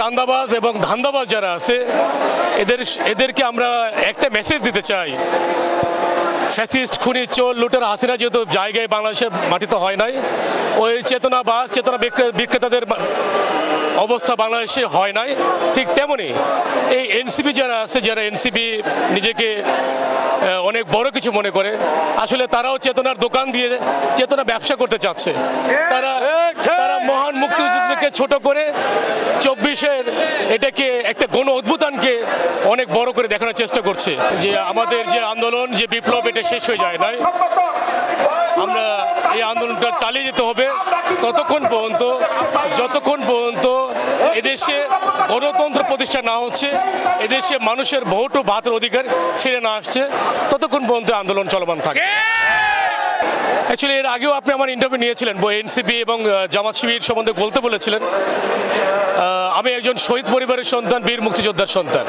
চান্দাবাজ এবং ধান্দাবাজ যারা আছে, এদের এদেরকে আমরা একটা মেসেজ দিতে চাই। ফ্যাসিস্ট খুনি, চোর, লুটের, হাসিনা যেহেতু জায়গায় বাংলাদেশের মাটিতে হয় নাই, ওই চেতনা বিক্রে- বিক্রেতাদের অবস্থা বাংলাদেশে হয় নাই, ঠিক তেমনি এই এনসিপি যারা আছে, যারা এনসিপি নিজেকে অনেক বড় কিছু মনে করে। আসলে তারাও চেতনার দোকান দিয়ে চেতনা ব্যবসা করতে চাচ্ছে। তারা তারা মহান মুক্তিযুদ্ধকে ছোট করে চব্বিশের এটাকে একটা গণ অদ্ভুতানকে অনেক বড় করে দেখানোর চেষ্টা করছে। যে আমাদের যে আন্দোলন, যে বিপ্লব, এটা শেষ হয়ে যায় নাই। আমরা এই আন্দোলনটা চালিয়ে যেতে হবে। ততক্ষণ পর্যন্ত যতক্ষণ পর্যন্ত এদেশে গণতন্ত্র প্রতিষ্ঠা না হচ্ছে, এদেশে মানুষের ভোট ও ভাতের অধিকার ফিরে না আসছে, ততক্ষণ পর্যন্ত আন্দোলন চলমান থাকে। অ্যাকচুয়ালি এর আগেও আপনি আমার ইন্টারভিউ নিয়েছিলেন এনসিপি এবং জামাত শিবির সম্বন্ধে বলতে বলেছিলেন। আমি একজন শহীদ পরিবারের সন্তান, বীর মুক্তিযোদ্ধার সন্তান।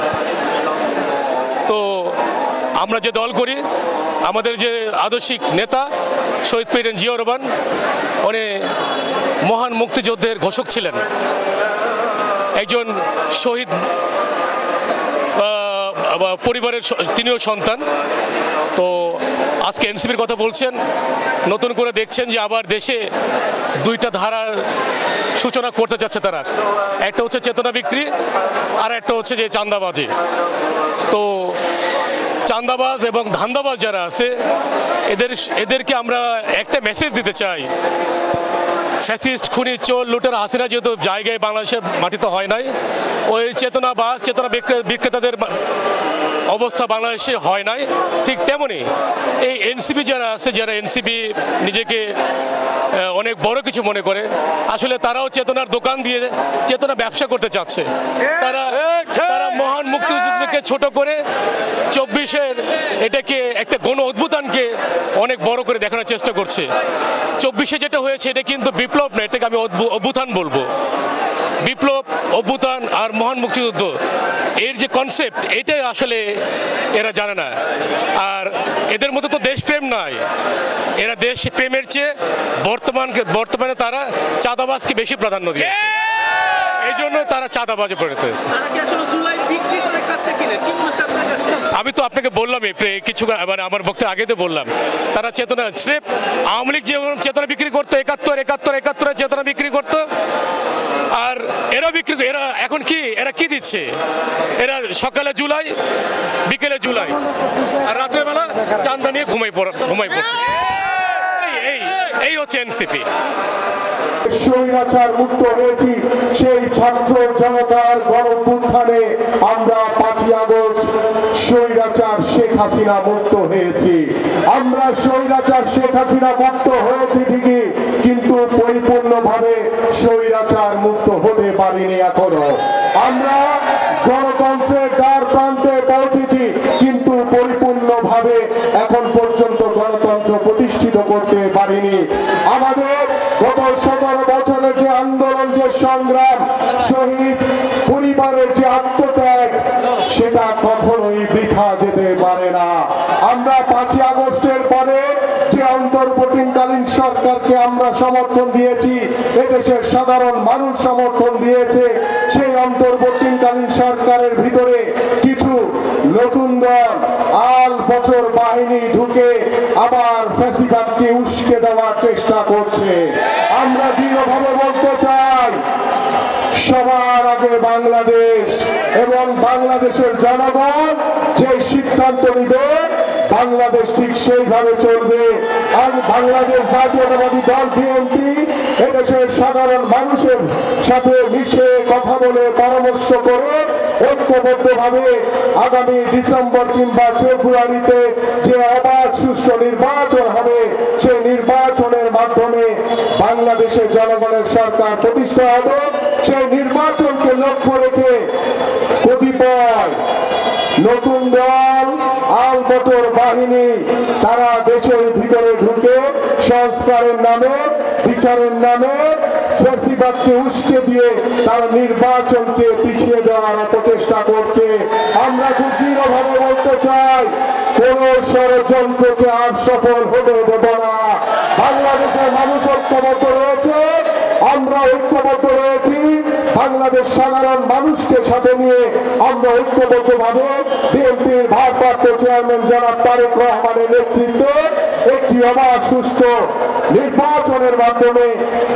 তো আমরা যে দল করি, আমাদের যে আদর্শিক নেতা, শহীদ প্রেসিডেন্ট জিয়া রহমান, উনি মহান মুক্তিযুদ্ধের ঘোষক ছিলেন। একজন শহীদ পরিবারের তিনিও সন্তান। তো আজকে এনসিপির কথা বলছেন, নতুন করে দেখছেন যে আবার দেশে দুইটা ধারার সূচনা করতে যাচ্ছে তারা। একটা হচ্ছে চেতনা বিক্রি, আর একটা হচ্ছে যে চান্দাবাজি তো চান্দাবাজ এবং ধান্দাবাজ যারা আছে, এদের, এদেরকে আমরা একটা মেসেজ দিতে চাই। ফ্যাসিস্ট খুনি চোর, লুটের হাসিনা যেহেতু জায়গায় বাংলাদেশের মাটিতে হয় নাই, ওই চেতনা বা চেতনা বিক্রে- বিক্রেতাদের অবস্থা বাংলাদেশে হয় নাই। ঠিক তেমনি এই এনসিপি যারা আছে, যারা এনসিপি নিজেকে অনেক বড় কিছু মনে করে, আসলে তারাও চেতনার দোকান দিয়ে চেতনা ব্যবসা করতে চাচ্ছে। তারা তারা মহান মুক্তিযুদ্ধকে ছোট করে চব্বিশের এটাকে একটা গণ অদ্ভুতানকে অনেক বড় করে দেখানোর চেষ্টা করছে। চব্বিশে যেটা হয়েছে, এটা কিন্তু বিপ্লব না, এটাকে আমি অভ্যুত্থান বলব। বিপ্লব অভ্যুত্থান আর মহান মুক্তিযুদ্ধ, এর যে কনসেপ্ট এটাই আসলে এরা জানে না। আর এদের মতো তো দেশপ্রেম নয় এরা দেশ প্রেমের চেয়ে বর্তমানকে বর্তমানে তারা চাঁদাবাজকে বেশি প্রাধান্য দিয়েছে। এই জন্য তারা চাঁদাবাজে পরিণত হয়েছে আমি তো আপনাকে বললাম কিছু মানে আমার বক্তব্য আগে তো বললাম। তারা চেতনা স্রেফ আওয়ামী লীগ যেমন চেতনা বিক্রি করতো একাত্তর একাত্তর একাত্তরে চেতনা বিক্রি করতো। আর এরা বিক্রি এরা এখন কি? এরা কি দিচ্ছে? এরা সকালে জুলাই বিকেলে জুলাই। আর রাত্রেবেলা চান্দা নিয়ে ঘুমাই পড়া ঘুমাই পড়তো। এই- এই এই হচ্ছে এনসিপি। স্বৈরাচার মুক্ত হয়েছি। সেই ছাত্র জনতার গণপুত্থানে আমরা পাঁচই আগস্ট স্বৈরাচার শেখ হাসিনা মুক্ত হয়েছি। আমরা স্বৈরাচার শেখ হাসিনা মুক্ত হয়েছি ঠিকই, কিন্তু পরিপূর্ণভাবে স্বৈরাচার মুক্ত হতে পারিনি এখনও। আমরা গণতন্ত্রের দ্বার প্রান্তে পৌঁছেছি, কিন্তু পরিপূর্ণভাবে এখন পরিবারের যে আত্মত্যাগ, সেটা কখনোই বৃথা যেতে পারে না। আমরা পাঁচই আগস্টের পরে যে অন্তর্বর্তীকালীন সরকারকে আমরা সমর্থন দিয়েছি, এদেশের সাধারণ মানুষ সমর্থন দিয়েছে, সেই অন্তর্বর্তীকালীন সরকারের ভিতরে কিছু নতুন দল, আল বছর বাহিনী ঢুকে আবার ফ্যাসিবাদকে উস্কে দেওয়ার চেষ্টা করছে আমরা দৃঢ়ভাবে বলতে চাই সবার আগে বাংলাদেশ এবং বাংলাদেশের জনগণ যে সিদ্ধান্ত নিবে, বাংলাদেশ ঠিক সেইভাবে চলবে। আর বাংলাদেশ জাতীয়তাবাদী দল বিএনপি এদেশের সাধারণ মানুষের সাথে মিশে কথা বলে পরামর্শ করে ঐক্যবদ্ধভাবে আগামী ডিসেম্বর কিংবা ফেব্রুয়ারিতে যে অবাধ সুষ্ঠু নির্বাচন হবে, সেই নির্বাচনের মাধ্যমে বাংলাদেশের জনগণের সরকার প্রতিষ্ঠা হবে। সেই নির্বাচনকে লক্ষ্য রেখে কতিপয় নতুন দল, আল বটর বাহিনী, তারা দেশের ভিতরে ঢুকে সংস্কারের নামে, বিচারের নামে ফেসিবাদকে উস্কে দিয়ে তারা নির্বাচনকে পিছিয়ে দেওয়ার অপচেষ্টা করছে। আমরা খুব দৃঢ়ভাবে বলতে চাই, কোন ষড়যন্ত্রকে আর সফল হতে দেব না। বাংলাদেশের মানুষ ঐক্যবদ্ধ রয়েছে, আমরা ঐক্যবদ্ধ রয়েছি বাংলাদেশ সাধারণ মানুষকে সাথে নিয়ে আমরা ঐক্যবদ্ধভাবে বিএনপির ভারপ্রাপ্ত চেয়ারম্যান জনাব তারেক রহমানের নেতৃত্বে একটি অবাধ সুষ্ঠু নির্বাচনের মাধ্যমে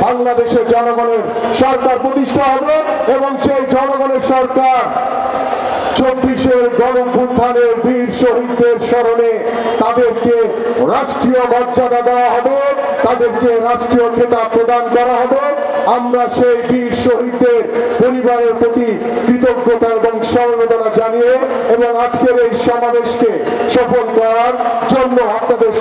বাংলাদেশের জনগণের সরকার প্রতিষ্ঠা হবে এবং সেই জনগণের সরকার চব্বিশের গণপুত্থানের বীর শহীদদের স্মরণে তাদেরকে রাষ্ট্রীয় মর্যাদা দেওয়া হবে, তাদেরকে রাষ্ট্রীয় খেতাব প্রদান করা হবে। আমরা সেই বীর শহীদদের পরিবারের প্রতি কৃতজ্ঞতা এবং সমবেদনা জানিয়ে এবং আজকের এই সমাবেশকে সফল করার জন্য আপনাদের